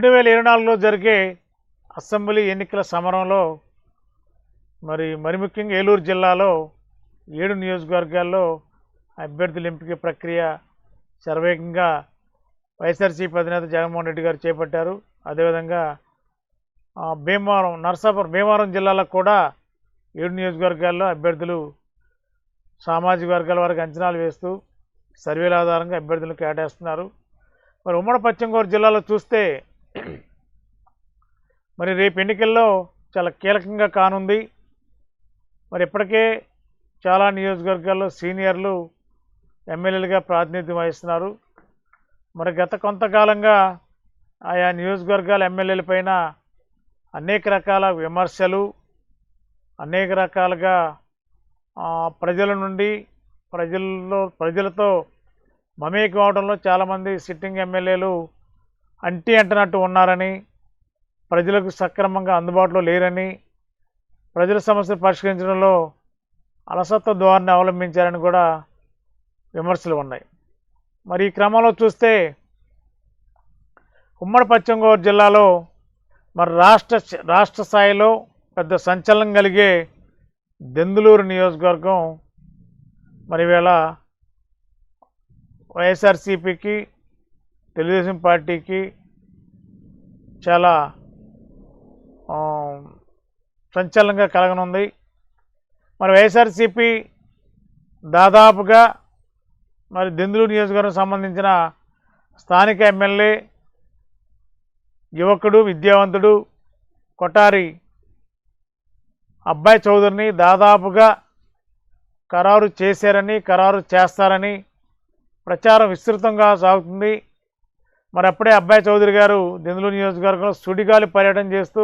రెండు వేల ఇరవై నాలుగులో జరిగే అసెంబ్లీ ఎన్నికల సమరంలో మరి మరి ముఖ్యంగా ఏలూరు జిల్లాలో ఏడు నియోజకవర్గాల్లో అభ్యర్థుల ఎంపిక ప్రక్రియ శరవేగంగా వైఎస్ఆర్సీపీ అధినేత జగన్మోహన్ రెడ్డి గారు చేపట్టారు. అదేవిధంగా భీమవరం నర్సాపురం భీమవరం జిల్లాలో కూడా ఏడు నియోజకవర్గాల్లో అభ్యర్థులు సామాజిక వర్గాల వారికి అంచనాలు వేస్తూ సర్వేల ఆధారంగా అభ్యర్థులను కేటాయిస్తున్నారు. మరి ఉమ్మడి పశ్చిమ గోదావరి జిల్లాలో చూస్తే మరి రేపు ఎన్నికల్లో చాలా కీలకంగా కానుంది. మరి ఇప్పటికే చాలా నియోజకవర్గాల్లో సీనియర్లు ఎమ్మెల్యేలుగా ప్రాతినిధ్యం వహిస్తున్నారు. మరి గత కొంతకాలంగా ఆయా నియోజకవర్గాల ఎమ్మెల్యేల పైన అనేక రకాల విమర్శలు అనేక రకాలుగా ప్రజల నుండి ప్రజల్లో ప్రజలతో మమేకం అవడంలో చాలామంది సిట్టింగ్ ఎమ్మెల్యేలు అంటి అంటనట్టు ఉన్నారని ప్రజలకు సక్రమంగా అందుబాటులో లేరని ప్రజల సమస్యలు పరిష్కరించడంలో అలసత్వ ధోరణి అవలంబించారని కూడా విమర్శలు ఉన్నాయి. మరి ఈ క్రమంలో చూస్తే ఉమ్మడి పశ్చిమ గోదావరి జిల్లాలో మరి రాష్ట్ర రాష్ట్ర స్థాయిలో పెద్ద సంచలనం కలిగే దెందులూరు నియోజకవర్గం మరి వేళ వైఎస్ఆర్సీపీకి తెలుగుదేశం పార్టీకి చాలా సంచలనంగా కలగనుంది. మరి వైఎస్ఆర్సీపీ దాదాపుగా మరి దెందులు నియోజకవర్గం సంబంధించిన స్థానిక ఎమ్మెల్యే యువకుడు విద్యావంతుడు కొటారి అబ్బాయి చౌదరిని దాదాపుగా ఖరారు చేశారని ఖరారు చేస్తారని ప్రచారం విస్తృతంగా సాగుతుంది. మరి అప్పుడే అబ్బాయి చౌదరి గారు దెందులూరు నియోజకవర్గంలో సుడిగాలి పర్యటన చేస్తూ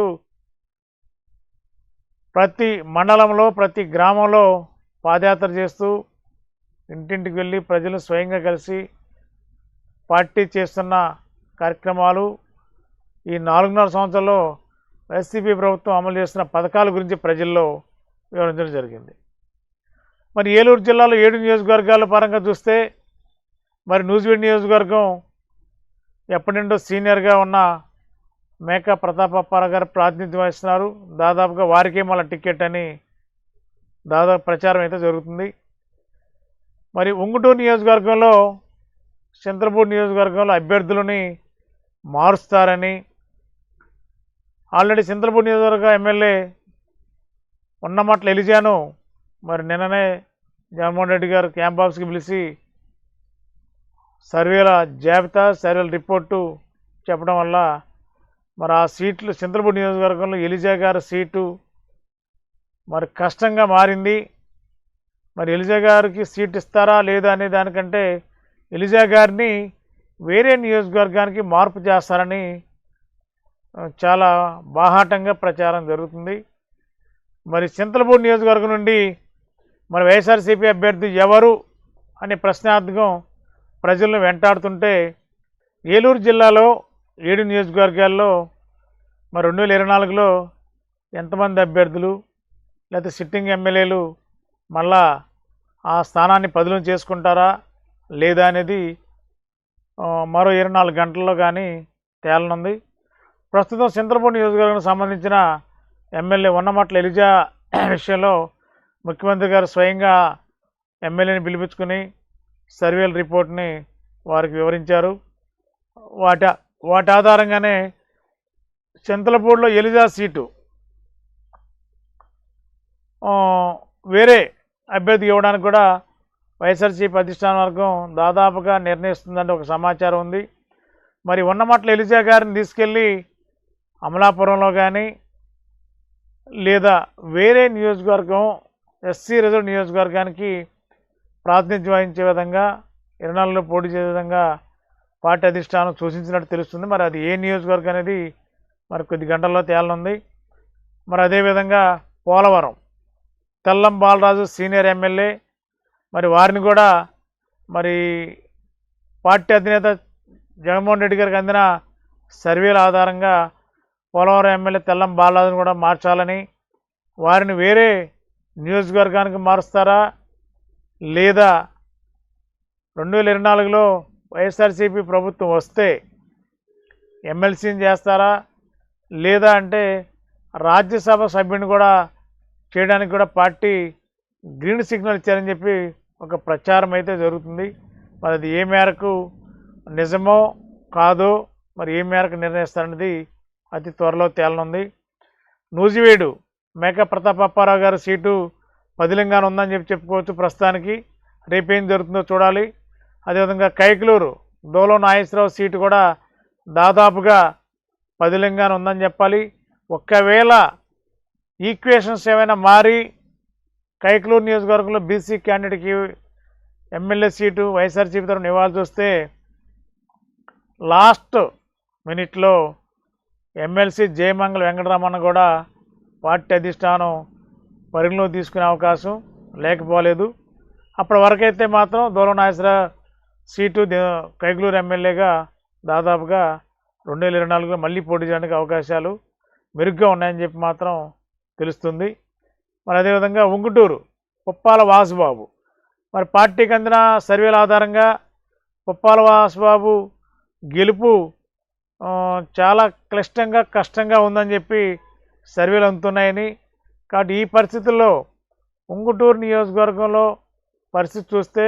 ప్రతి మండలంలో ప్రతి గ్రామంలో పాదయాత్ర చేస్తూ ఇంటింటికి వెళ్ళి ప్రజలు స్వయంగా కలిసి పార్టీ చేస్తున్న కార్యక్రమాలు ఈ నాలుగున్నర సంవత్సరంలో వైసీపీ ప్రభుత్వం అమలు చేస్తున్న పథకాల గురించి ప్రజల్లో వివరించడం జరిగింది. మరి ఏలూరు జిల్లాలో ఏడు నియోజకవర్గాల పరంగా చూస్తే మరి నూజివీడ్ నియోజకవర్గం ఎప్పటి నుండో సీనియర్గా ఉన్న మేకా ప్రతాపప్పారావు గారు ప్రాతినిధ్యం వహిస్తున్నారు. దాదాపుగా వారికే మళ్ళీ టికెట్ అని దాదాపు ప్రచారం అయితే జరుగుతుంది. మరి ఉంగుటూరు నియోజకవర్గంలో చంద్రపూర్ నియోజకవర్గంలో అభ్యర్థులని మారుస్తారని ఆల్రెడీ చంద్రపూర్ నియోజకవర్గ ఎమ్మెల్యే ఉన్నమాటలు ఎలిజాను మరి నిన్ననే జగన్మోహన్ రెడ్డి గారు క్యాంప్ ఆఫీస్కి పిలిచి సర్వేల జాబితా సర్వేల రిపోర్టు చెప్పడం వల్ల మరి ఆ సీట్లు చింతలపూడి నియోజకవర్గంలో ఎలిజా గారి సీటు మరి కష్టంగా మారింది. మరి ఎలిజా గారికి సీట్ ఇస్తారా లేదా అనే దానికంటే ఎలిజా గారిని వేరే నియోజకవర్గానికి మార్పు చేస్తారని చాలా బాహాటంగా ప్రచారం జరుగుతుంది. మరి చింతలపూడి నియోజకవర్గం నుండి మరి వైఎస్ఆర్సీపీ అభ్యర్థి ఎవరు అనే ప్రశ్నార్థకం ప్రజలను వెంటాడుతుంటే ఏలూరు జిల్లాలో ఏడు నియోజకవర్గాల్లో మరి రెండు వేల ఇరవై నాలుగులో ఎంతమంది అభ్యర్థులు లేకపోతే సిట్టింగ్ ఎమ్మెల్యేలు మళ్ళా ఆ స్థానాన్ని పదిలం చేసుకుంటారా లేదా అనేది మరో ఇరవై నాలుగు గంటల్లో కానీ తేలనుంది. ప్రస్తుతం చింతలపూడి నియోజకవర్గానికి సంబంధించిన ఎమ్మెల్యే ఉన్నమట్ల ఎలిజా విషయంలో ముఖ్యమంత్రి గారు స్వయంగా ఎమ్మెల్యేని పిలిపించుకుని సర్వేల రిపోర్ట్ని వారికి వివరించారు. వాట వాటి ఆధారంగానే చింతలపూడిలో ఎలిజా సీటు. వేరే అభ్యర్థి ఇవ్వడానికి కూడా వైఎస్ఆర్సీపీ అధిష్టాన వర్గం దాదాపుగా నిర్ణయిస్తుందని ఒక సమాచారం ఉంది. మరి ఉన్నమట్ల ఎలిజా గారిని తీసుకెళ్ళి అమలాపురంలో కానీ లేదా వేరే నియోజకవర్గం ఎస్సీ రిజర్వ్ నియోజకవర్గానికి ప్రాతినిధ్యం వహించే విధంగా ఇరణాలలో పోటీ చేసే విధంగా పార్టీ అధిష్టానం సూచించినట్టు తెలుస్తుంది. మరి అది ఏ నియోజకవర్గం అనేది మరి కొద్ది గంటల్లో తేలనుంది. మరి అదేవిధంగా పోలవరం తెల్లం బాలరాజు సీనియర్ ఎమ్మెల్యే మరి వారిని కూడా మరి పార్టీ అధినేత జగన్మోహన్ రెడ్డి గారికి అందిన సర్వేల ఆధారంగా పోలవరం ఎమ్మెల్యే తెల్లం బాలరాజును కూడా మార్చాలని వారిని వేరే నియోజకవర్గానికి మారుస్తారా లేదా రెండు వేల ఇరవై నాలుగులో వైఎస్ఆర్సీపీ ప్రభుత్వం వస్తే ఎమ్మెల్సీని చేస్తారా? లేదా అంటే రాజ్యసభ సభ్యుని కూడా చేయడానికి కూడా పార్టీ గ్రీన్ సిగ్నల్ ఇచ్చారని చెప్పి ఒక ప్రచారం అయితే జరుగుతుంది. మరి అది ఏ మేరకు నిజమో కాదో మరి ఏ మేరకు నిర్ణయిస్తారనేది అతి త్వరలో తేలనుంది. నూజివేడు మేక ప్రతాపప్పారావు గారి సీటు పదిలంగానే ఉందని చెప్పి చెప్పుకోవచ్చు. ప్రస్తుతానికి రేపేం జరుగుతుందో చూడాలి. అదేవిధంగా కైకలూరు దోలో నాగేశ్వరరావు సీటు కూడా దాదాపుగా పదిలంగానే ఉందని చెప్పాలి. ఒక్కవేళ ఈక్వేషన్స్ ఏమైనా మారి కైకలూరు నియోజకవర్గంలో బీసీ క్యాండిడేట్కి ఎమ్మెల్యే సీటు వైఎస్ఆర్సీపీ తరఫున ఇవ్వాల్సి వస్తే లాస్ట్ మినిట్లో ఎమ్మెల్సీ జయమంగళ వెంకటరమణ కూడా పార్టీ అధిష్టానం పరిగణలో తీసుకునే అవకాశం లేకపోలేదు. అప్పటి వరకైతే మాత్రం దూరం నాగేశ్వర సీటు కైగలూరు కైగులూరు ఎమ్మెల్యేగా దాదాపుగా రెండు వేల ఇరవై నాలుగులో మళ్ళీ పోటీ చేయడానికి అవకాశాలు మెరుగ్గా ఉన్నాయని చెప్పి మాత్రం తెలుస్తుంది. మరి అదేవిధంగా ఉంగుటూరు పుప్పాల వాసుబాబు. మరి పార్టీకి అందిన సర్వేల ఆధారంగా పుప్పాల వాసుబాబు గెలుపు చాలా క్లిష్టంగా కష్టంగా ఉందని చెప్పి సర్వేలు అందుతున్నాయని కాబట్టి ఈ పరిస్థితుల్లో ఉంగుటూరు నియోజకవర్గంలో పరిస్థితి చూస్తే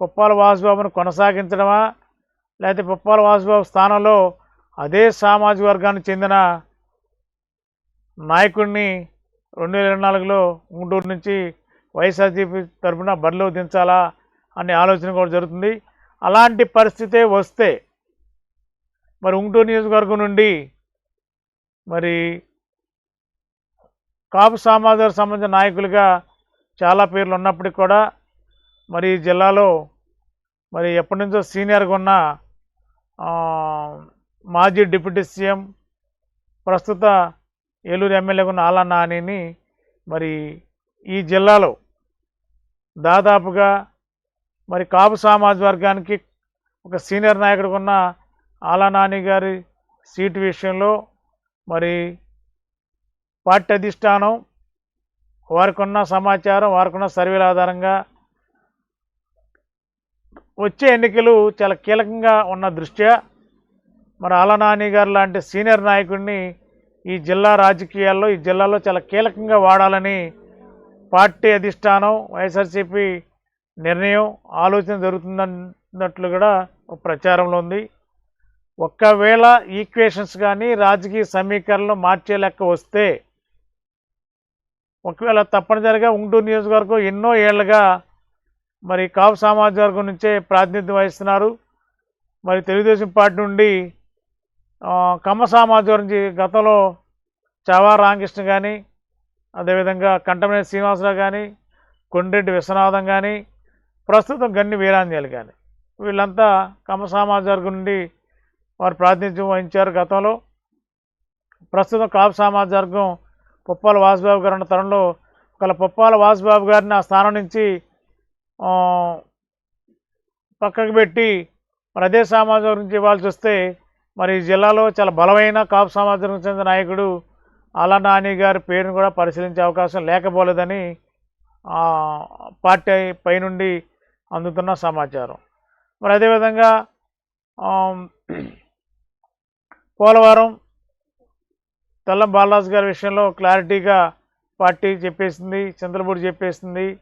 పుప్పాల వాసుబాబును కొనసాగించడమా లేకపోతే పుప్పాల వాసుబాబు స్థానంలో అదే సామాజిక వర్గానికి చెందిన నాయకుడిని రెండు వేల ఇరవై నాలుగులో ఉంగుటూరు నుంచి వైఎస్ఆర్సీపీ తరఫున బరిలో దించాలా అనే ఆలోచన కూడా జరుగుతుంది. అలాంటి పరిస్థితే వస్తే మరి ఉంగుటూరు నియోజకవర్గం నుండి మరి కాపు సామాజిక సంబంధించిన నాయకులుగా చాలా పేర్లు ఉన్నప్పటికీ కూడా మరి ఈ జిల్లాలో మరి ఎప్పటి నుంచో సీనియర్గా ఉన్న మాజీ డిప్యూటీ సీఎం ప్రస్తుత ఏలూరు ఎమ్మెల్యేగా ఉన్న ఆలా నానిని మరి ఈ జిల్లాలో దాదాపుగా మరి కాపు సామాజిక వర్గానికి ఒక సీనియర్ నాయకుడిగా ఉన్న ఆలా నాని గారి సీటు విషయంలో మరి పార్టీ అధిష్టానం వారికి ఉన్న సమాచారం వారికి ఉన్న సర్వేల ఆధారంగా వచ్చే ఎన్నికలు చాలా కీలకంగా ఉన్న దృష్ట్యా మరి అలనాని గారు లాంటి సీనియర్ నాయకుడిని ఈ జిల్లా రాజకీయాల్లో ఈ జిల్లాలో చాలా కీలకంగా వాడాలని పార్టీ అధిష్టానం వైఎస్ఆర్సీపీ నిర్ణయం ఆలోచన జరుగుతుందన్నట్లు కూడా ఒక ప్రచారంలో ఉంది. ఒక్కవేళ ఈక్వేషన్స్ కానీ రాజకీయ సమీకరణలు మార్చే లెక్క వస్తే ఒకవేళ తప్పనిసరిగా ఉంటూరు నియోజకవర్గం ఎన్నో ఏళ్ళుగా మరి కాపు సామాజిక వర్గం నుంచే ప్రాతినిధ్యం వహిస్తున్నారు. మరి తెలుగుదేశం పార్టీ నుండి కమ్మ సామాజిక వర్గం నుంచి గతంలో చావా రామకృష్ణ కానీ అదేవిధంగా కంటమనేని శ్రీనివాసరావు కానీ కొండ్రెడ్డి విశ్వనాథం కానీ ప్రస్తుతం గన్ని వీరాంజలి కానీ వీళ్ళంతా కమ్మ సామాజిక వర్గం నుండి వారు ప్రాతినిధ్యం వహించారు గతంలో. ప్రస్తుతం కాపు సామాజిక వర్గం పొప్పాల వాసుబాబు గారు ఉన్న తరంలో ఒకవేళ పొప్పాల వాసుబాబు గారిని ఆ స్థానం నుంచి పక్కకు పెట్టి మరి అదే సామాజిక గురించి నుంచి ఇవ్వాల్సి వస్తే మరి ఈ జిల్లాలో చాలా బలమైన కాపు సామాజిక చెందిన నాయకుడు అలా నాని గారి పేరును కూడా పరిశీలించే అవకాశం లేకపోలేదని పార్టీ పైనుండి అందుతున్న సమాచారం. మరి అదేవిధంగా పోలవరం తెల్లం బాలరాజు గారి విషయంలో క్లారిటీగా పార్టీ చెప్పేసింది చంద్రబూడి చెప్పేసింది.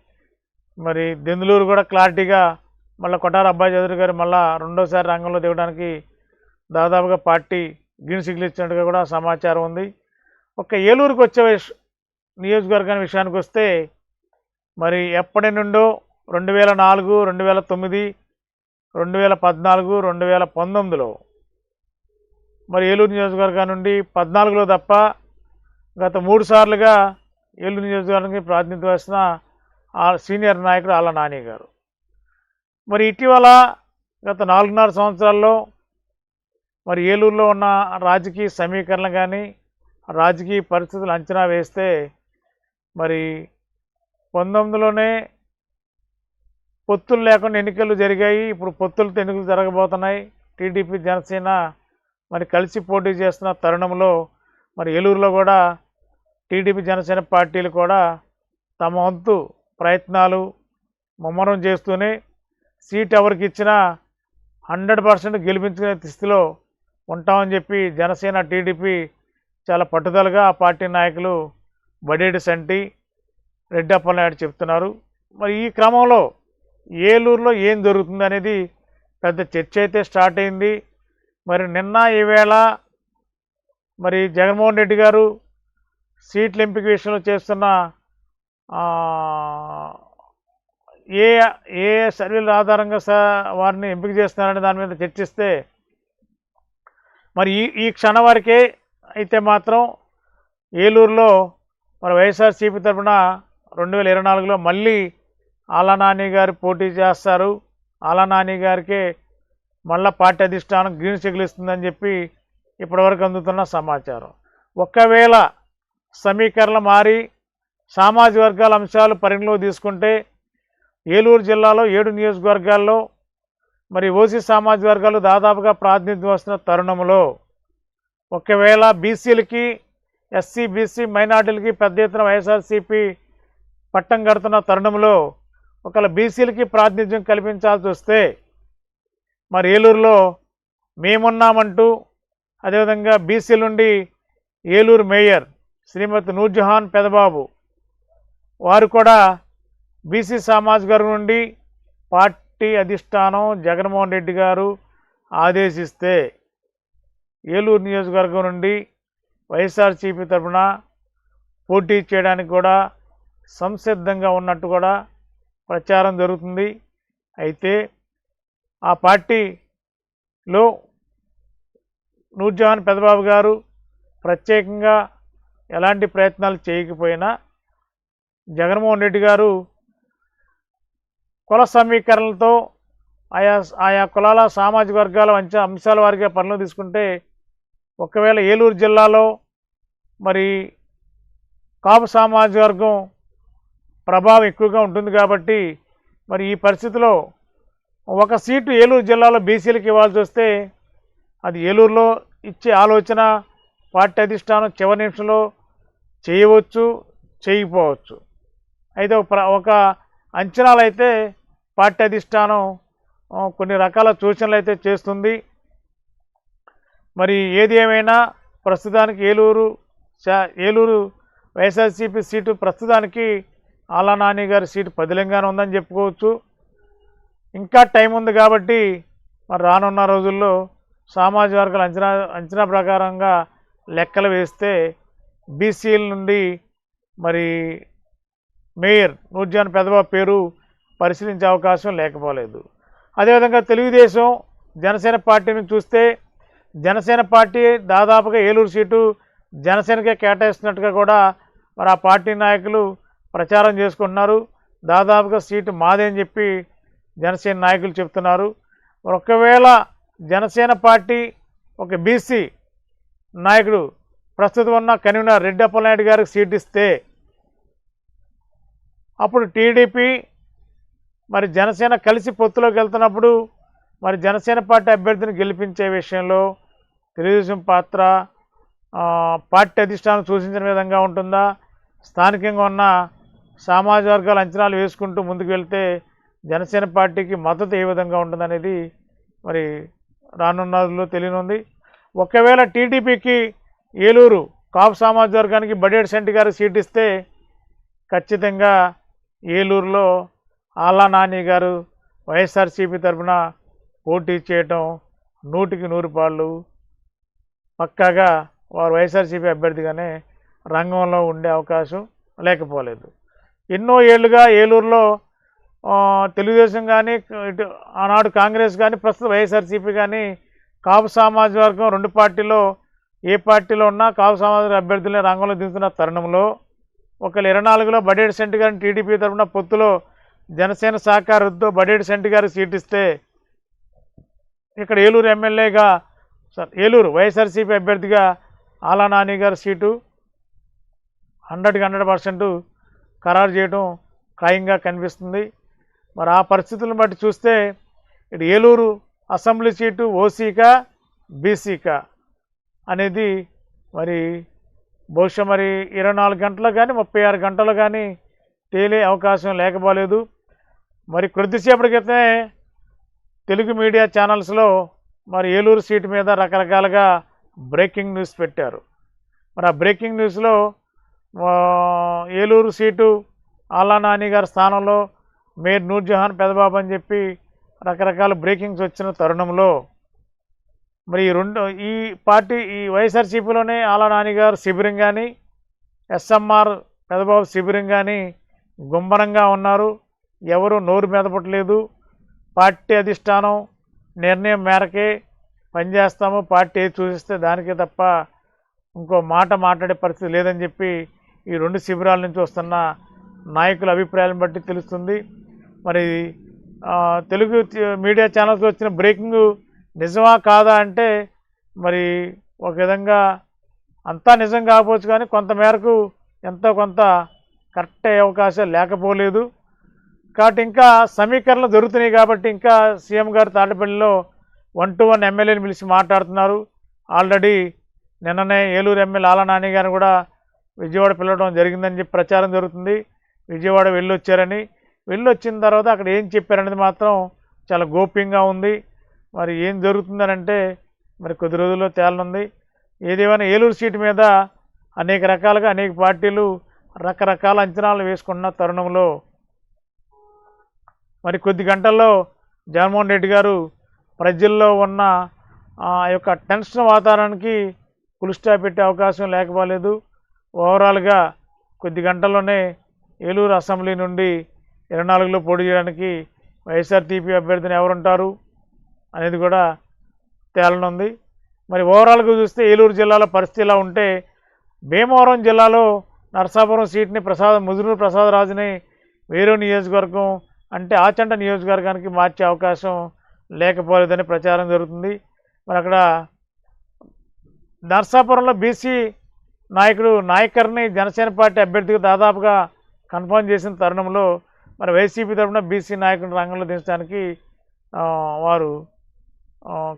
మరి దెందులూరు కూడా క్లారిటీగా మళ్ళీ కొటార అబ్బాయి చౌదరి గారు మళ్ళీ రెండోసారి రంగంలో దిగడానికి దాదాపుగా పార్టీ గ్రీన్ సిగ్నల్ ఇచ్చినట్టుగా కూడా సమాచారం ఉంది. ఒక ఏలూరుకు వచ్చే విష- నియోజకవర్గాన్ని విషయానికి వస్తే మరి ఎప్పటి నుండో రెండు వేల నాలుగు రెండు వేల తొమ్మిది రెండు వేల పద్నాలుగు రెండు వేల పంతొమ్మిదిలో మరి ఏలూరు నియోజకవర్గం నుండి పద్నాలుగులో తప్ప గత మూడు సార్లుగా ఏలూరు నియోజకవర్గానికి ప్రాతినిధ్యం వహిస్తున్న ఆ సీనియర్ నాయకుడు ఆళ్ళ నాని గారు. మరి ఇటీవల గత నాలుగున్నర సంవత్సరాల్లో మరి ఏలూరులో ఉన్న రాజకీయ సమీకరణలు కానీ రాజకీయ పరిస్థితులు అంచనా వేస్తే మరి పంతొమ్మిదిలోనే పొత్తులు లేకుండా ఎన్నికలు జరిగాయి. ఇప్పుడు పొత్తులతో ఎన్నికలు జరగబోతున్నాయి. టీడీపీ జనసేన మరి కలిసి పోటీ చేస్తున్న తరుణంలో మరి ఏలూరులో కూడా టీడీపీ జనసేన పార్టీలు కూడా తమ వంతు ప్రయత్నాలు ముమ్మరం చేస్తూనే సీట్ ఎవరికి ఇచ్చినా హండ్రెడ్ పర్సెంట్ గెలిపించుకునే స్థితిలో ఉంటామని చెప్పి జనసేన టీడీపీ చాలా పట్టుదలగా ఆ పార్టీ నాయకులు బడేడి సంటి రెడ్డప్పలనాయుడు చెప్తున్నారు. మరి ఈ క్రమంలో ఏలూరులో ఏం జరుగుతుంది అనేది పెద్ద చర్చ అయితే స్టార్ట్ అయింది. మరి నిన్న ఈవేళ మరి జగన్మోహన్ రెడ్డి గారు సీట్ల ఎంపిక విషయంలో చేస్తున్న ఏ ఏ సర్వేల ఆధారంగా వారిని ఎంపిక చేస్తున్నారనే దాని మీద చర్చిస్తే మరి ఈ ఈ క్షణ వరకే అయితే మాత్రం ఏలూరులో మరి వైఎస్ఆర్సీపీ తరఫున రెండు వేల ఇరవై నాలుగులో మళ్ళీ ఆలా నాని గారు పోటీ చేస్తారు. ఆలా నాని గారికే మళ్ళా పార్టీ అధిష్టానం గ్రీన్ సిగ్నల్ ఇస్తుందని చెప్పి ఇప్పటివరకు అందుతున్న సమాచారం. ఒకవేళ సమీకరణ మారి సామాజిక వర్గాల అంశాలు పరిగణలోకి తీసుకుంటే ఏలూరు జిల్లాలో ఏడు నియోజకవర్గాల్లో మరి ఓసీ సామాజిక వర్గాలు దాదాపుగా ప్రాతినిధ్యం వస్తున్న తరుణంలో ఒకవేళ బీసీలకి ఎస్సీ బీసీ మైనార్టీలకి పెద్ద ఎత్తున వైఎస్ఆర్సీపీ పట్టం కడుతున్న తరుణంలో ఒకవేళ బీసీలకి ప్రాతినిధ్యం కల్పించాల్సి వస్తే మరి ఏలూరులో మేమున్నామంటూ అదేవిధంగా బీసీల నుండి ఏలూరు మేయర్ శ్రీమతి నూర్జహాన్ పెదబాబు వారు కూడా బీసీ సామాజిక వర్గం నుండి పార్టీ అధిష్టానం జగన్మోహన్ రెడ్డి గారు ఆదేశిస్తే ఏలూరు నియోజకవర్గం నుండి వైఎస్ఆర్సీపీ తరఫున పోటీ చేయడానికి కూడా సంసిద్ధంగా ఉన్నట్టు కూడా ప్రచారం జరుగుతుంది. అయితే ఆ పార్టీలో నూర్జహాన్ పెదబాబు గారు ప్రత్యేకంగా ఎలాంటి ప్రయత్నాలు చేయకపోయినా జగన్మోహన్ రెడ్డి గారు కుల సమీకరణలతో ఆయా ఆయా కులాల సామాజిక వర్గాల మంచి అంశాల వారిగా పనులు తీసుకుంటే ఒకవేళ ఏలూరు జిల్లాలో మరి కాపు సామాజిక వర్గం ప్రభావం ఎక్కువగా ఉంటుంది కాబట్టి మరి ఈ పరిస్థితిలో ఒక సీటు ఏలూరు జిల్లాలో బీసీలకు ఇవ్వాల్సి వస్తే అది ఏలూరులో ఇచ్చే ఆలోచన పార్టీ అధిష్టానం చివరి నిమిషంలో చేయవచ్చు చేయకపోవచ్చు. అయితే ఒక ప్ర- ఒక అంచనాలు అయితే పార్టీ అధిష్టానం కొన్ని రకాల సూచనలు అయితే చేస్తుంది. మరి ఏది ఏమైనా ప్రస్తుతానికి ఏలూరు ఏలూరు వైఎస్ఆర్సీపీ సీటు ప్రస్తుతానికి ఆలా నాని గారి సీటు పదిలంగానే ఉందని చెప్పుకోవచ్చు. ఇంకా టైం ఉంది కాబట్టి మరి రానున్న రోజుల్లో సామాజిక వర్గాల అంచనా అంచనా ప్రకారంగా లెక్కలు వేస్తే బీసీల నుండి మరి మేయర్ నూర్జాన్ పెదవ పేరు పరిశీలించే అవకాశం లేకపోలేదు. అదేవిధంగా తెలుగుదేశం జనసేన పార్టీని చూస్తే జనసేన పార్టీ దాదాపుగా ఏలూరు సీటు జనసేనకే కేటాయిస్తున్నట్టుగా కూడా మరి ఆ పార్టీ నాయకులు ప్రచారం చేసుకుంటున్నారు. దాదాపుగా సీటు మాదే అని చెప్పి జనసేన నాయకులు చెప్తున్నారు ఒకవేళ జనసేన పార్టీ ఒక బీసీ నాయకుడు ప్రస్తుతం ఉన్న కన్వీనర్ రెడ్డి అప్పలనాయుడు గారికి సీట్ ఇస్తే అప్పుడు టీడీపీ మరి జనసేన కలిసి పొత్తులోకి వెళ్తున్నప్పుడు మరి జనసేన పార్టీ అభ్యర్థిని గెలిపించే విషయంలో తెలుగుదేశం పాత్ర పార్టీ అధిష్టానం సూచించిన విధంగా ఉంటుందా? స్థానికంగా ఉన్న సామాజిక వర్గాల అంచనాలు వేసుకుంటూ ముందుకు వెళ్తే జనసేన పార్టీకి మద్దతు ఏ విధంగా ఉంటుందనేది మరి రానున్న రోజుల్లో తెలియనుంది. ఒకవేళ టీడీపీకి ఏలూరు కాపు సామాజిక వర్గానికి బడేడ్ సెంటి గారు సీట్ ఇస్తే ఖచ్చితంగా ఏలూరులో ఆలా నాని గారు వైఎస్ఆర్సీపీ తరఫున పోటీ చేయటం నూటికి నూరు పాళ్ళు. పక్కాగా వారు వైఎస్ఆర్సీపీ అభ్యర్థిగానే రంగంలో ఉండే అవకాశం లేకపోలేదు. ఎన్నో ఏళ్ళుగా ఏలూరులో తెలుగుదేశం కానీ ఇటు ఆనాడు కాంగ్రెస్ కానీ ప్రస్తుతం వైఎస్ఆర్సీపీ కానీ కాపు సామాజిక వర్గం రెండు పార్టీలో ఏ పార్టీలో ఉన్నా కాపు సామాజిక అభ్యర్థులనే రంగంలో దిగుతున్న తరుణంలో ఒకవేళ ఇరవై నాలుగులో బడేడు సెంటు గారిని టీడీపీ తరఫున పొత్తులో జనసేన సహకారంతో బడేడు సెంటు గారు సీట్ ఇస్తే ఇక్కడ ఏలూరు ఎమ్మెల్యేగా సార్ ఏలూరు వైఎస్ఆర్సీపీ అభ్యర్థిగా ఆలా నాని గారి సీటు. హండ్రెడ్కి హండ్రెడ్ పర్సెంట్ ఖరారు చేయడం ఖాయంగా కనిపిస్తుంది. మరి ఆ పరిస్థితులను బట్టి చూస్తే ఇటు ఏలూరు అసెంబ్లీ సీటు ఓసీకా బీసీకా అనేది మరి బహుశా మరి ఇరవై నాలుగు గంటలు కానీ ముప్పై ఆరు గంటలు కానీ తేలే అవకాశం లేకపోలేదు. మరి కొద్దిసేపటి క్రితమే తెలుగు మీడియా ఛానల్స్లో మరి ఏలూరు సీటు మీద రకరకాలుగా బ్రేకింగ్ న్యూస్ పెట్టారు. మరి ఆ బ్రేకింగ్ న్యూస్లో ఏలూరు సీటు ఆలా నాని గారి స్థానంలో మీరు నూర్జహాన్ పెదబాబు అని చెప్పి రకరకాల బ్రేకింగ్స్ వచ్చిన తరుణంలో మరి ఈ రెండు ఈ పార్టీ ఈ వైఎస్ఆర్సీపీలోనే ఆలా శిబిరం కానీ ఎస్ఎంఆర్ పెదబాబు శిబిరం కానీ గుంబరంగా ఉన్నారు. ఎవరు నోరు మెదపట్లేదు పార్టీ అధిష్టానం నిర్ణయం మేరకే పనిచేస్తాము. పార్టీ ఏది చూసిస్తే దానికే తప్ప ఇంకో మాట మాట్లాడే పరిస్థితి లేదని చెప్పి ఈ రెండు శిబిరాల నుంచి వస్తున్న నాయకుల అభిప్రాయాలను బట్టి తెలుస్తుంది. మరి తెలుగు మీడియా ఛానల్స్కి వచ్చిన బ్రేకింగ్ నిజమా కాదా అంటే మరి ఒక విధంగా అంతా నిజం కాకపోవచ్చు కానీ కొంత మేరకు ఎంతో కొంత కరెక్ట్ అయ్యే అవకాశాలు లేకపోలేదు. కాబట్టి ఇంకా సమీకరణలు జరుగుతున్నాయి కాబట్టి ఇంకా సీఎం గారు తాడపల్లిలో వన్ టు వన్ ఎమ్మెల్యేని పిలిచి మాట్లాడుతున్నారు. ఆల్రెడీ నిన్ననే ఏలూరు ఎమ్మెల్యే ఆల నాని గారిని కూడా విజయవాడ పిలవడం జరిగిందని చెప్పి ప్రచారం జరుగుతుంది. విజయవాడ వెళ్ళొచ్చారని వెళ్ళొచ్చిన తర్వాత అక్కడ ఏం చెప్పారనేది మాత్రం చాలా గోప్యంగా ఉంది. మరి ఏం జరుగుతుందనంటే మరి కొద్ది రోజుల్లో తేలనుంది. ఏదేమైనా ఏలూరు సీటు మీద అనేక రకాలుగా అనేక పార్టీలు రకరకాల అంచనాలు వేసుకున్న తరుణంలో మరి కొద్ది గంటల్లో జగన్మోహన్ రెడ్డి గారు ప్రజల్లో ఉన్న ఆ యొక్క టెన్షన్ వాతావరణానికి పులిస్టా పెట్టే అవకాశం లేకపోలేదు. ఓవరాల్గా కొద్ది గంటల్లోనే ఏలూరు అసెంబ్లీ నుండి ఇరవై నాలుగులో పోటీ చేయడానికి వైఎస్ఆర్టీపీ అభ్యర్థిని ఎవరుంటారు అనేది కూడా తేలనుంది. మరి ఓవరాల్గా చూస్తే ఏలూరు జిల్లాలో పరిస్థితి ఇలా ఉంటే భీమవరం జిల్లాలో నరసాపురం సీట్ని ప్రసాద్ ముదునూరు ప్రసాదరాజుని వేరే నియోజకవర్గం అంటే ఆచంట నియోజకవర్గానికి మార్చే అవకాశం లేకపోలేదని ప్రచారం జరుగుతుంది. మరి అక్కడ నర్సాపురంలో బీసీ నాయకుడు నాయకర్ని జనసేన పార్టీ అభ్యర్థిగా దాదాపుగా కన్ఫర్మ్ చేసిన తరుణంలో మరి వైసీపీ తరఫున బీసీ నాయకుడిని రంగంలో దించడానికి వారు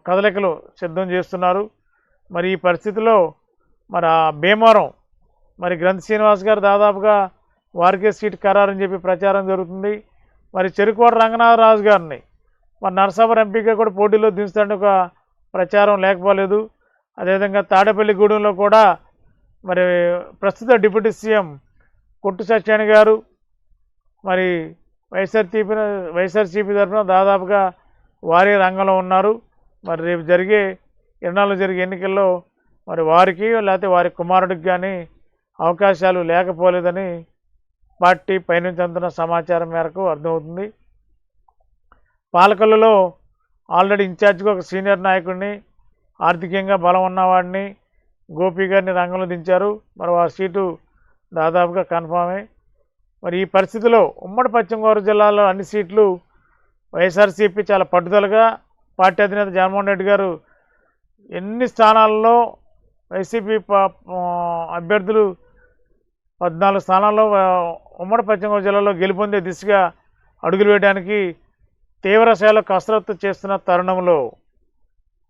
కదలికలు సిద్ధం చేస్తున్నారు. మరి ఈ పరిస్థితిలో మరి ఆ భీమవరం మరి గ్రంథ శ్రీనివాస్ గారు దాదాపుగా వారికే సీట్ ఖరారని చెప్పి ప్రచారం జరుగుతుంది. మరి చెరుకువాడ రంగనాథరాజు గారిని మరి నరసాపురం ఎంపీగా కూడా పోటీలో దించడానికి ఒక ప్రచారం లేకపోలేదు. అదేవిధంగా తాడేపల్లిగూడెంలో కూడా మరి ప్రస్తుత డిప్యూటీ సీఎం కొట్టు సత్యాని గారు మరి వైఎస్ఆర్సీపీ వైఎస్ఆర్సీపీ తరఫున దాదాపుగా వారే రంగంలో ఉన్నారు. మరి రేపు జరిగే ఇరణాలు జరిగే ఎన్నికల్లో మరి వారికి లేకపోతే వారి కుమారుడికి కానీ అవకాశాలు లేకపోలేదని పార్టీ పైనుంచి అందుతున్న సమాచారం మేరకు అర్థమవుతుంది. పాలకొల్లులో ఆల్రెడీ ఇన్ఛార్జ్గా ఒక సీనియర్ నాయకుడిని ఆర్థికంగా బలం ఉన్నవాడిని గోపి గారిని రంగంలో దించారు. మరి వారి సీటు దాదాపుగా కన్ఫామే. మరి ఈ పరిస్థితిలో ఉమ్మడి పశ్చిమ గోదావరి జిల్లాలో అన్ని సీట్లు వైఎస్ఆర్సీపీ చాలా పట్టుదలగా పార్టీ అధినేత జగన్మోహన్ రెడ్డి గారు ఎన్ని స్థానాల్లో వైసీపీ అభ్యర్థులు పద్నాలుగు స్థానాల్లో ఉమ్మడి పశ్చిమ గోదావరి జిల్లాలో గెలుపొందే దిశగా అడుగులు వేయడానికి తీవ్రస్థాయిలో కసరత్తు చేస్తున్న తరుణంలో.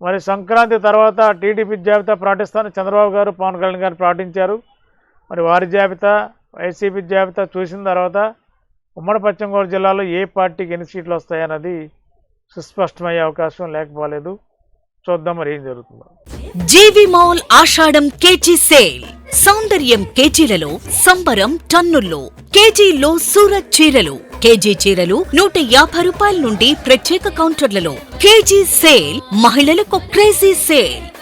మరి సంక్రాంతి తర్వాత టీడీపీ జాబితా ప్రకటిస్తానని చంద్రబాబు గారు పవన్ కళ్యాణ్ గారు ప్రకటించారు మరి వారి జాబితా వైసీపీ జాబితా చూసిన తర్వాత ఉమ్మడి పశ్చిమ గోదావరి జిల్లాలో ఏ పార్టీకి ఎన్ని సీట్లు వస్తాయన్నది సుస్పష్టమయ్యే అవకాశం లేకపోలేదు. చూద్దాం మరి ఏం జరుగుతుందో. GV mall Ashadham KG sale. సౌందర్యం కేజీలలో సంబరం టన్నుల్లో. కేజీలో సూరత్ చీరలు. కేజీ చీరలు నూట యాభై రూపాయల నుండి ప్రత్యేక కౌంటర్లలో. కేజీ సేల్ మహిళలకు crazy sale.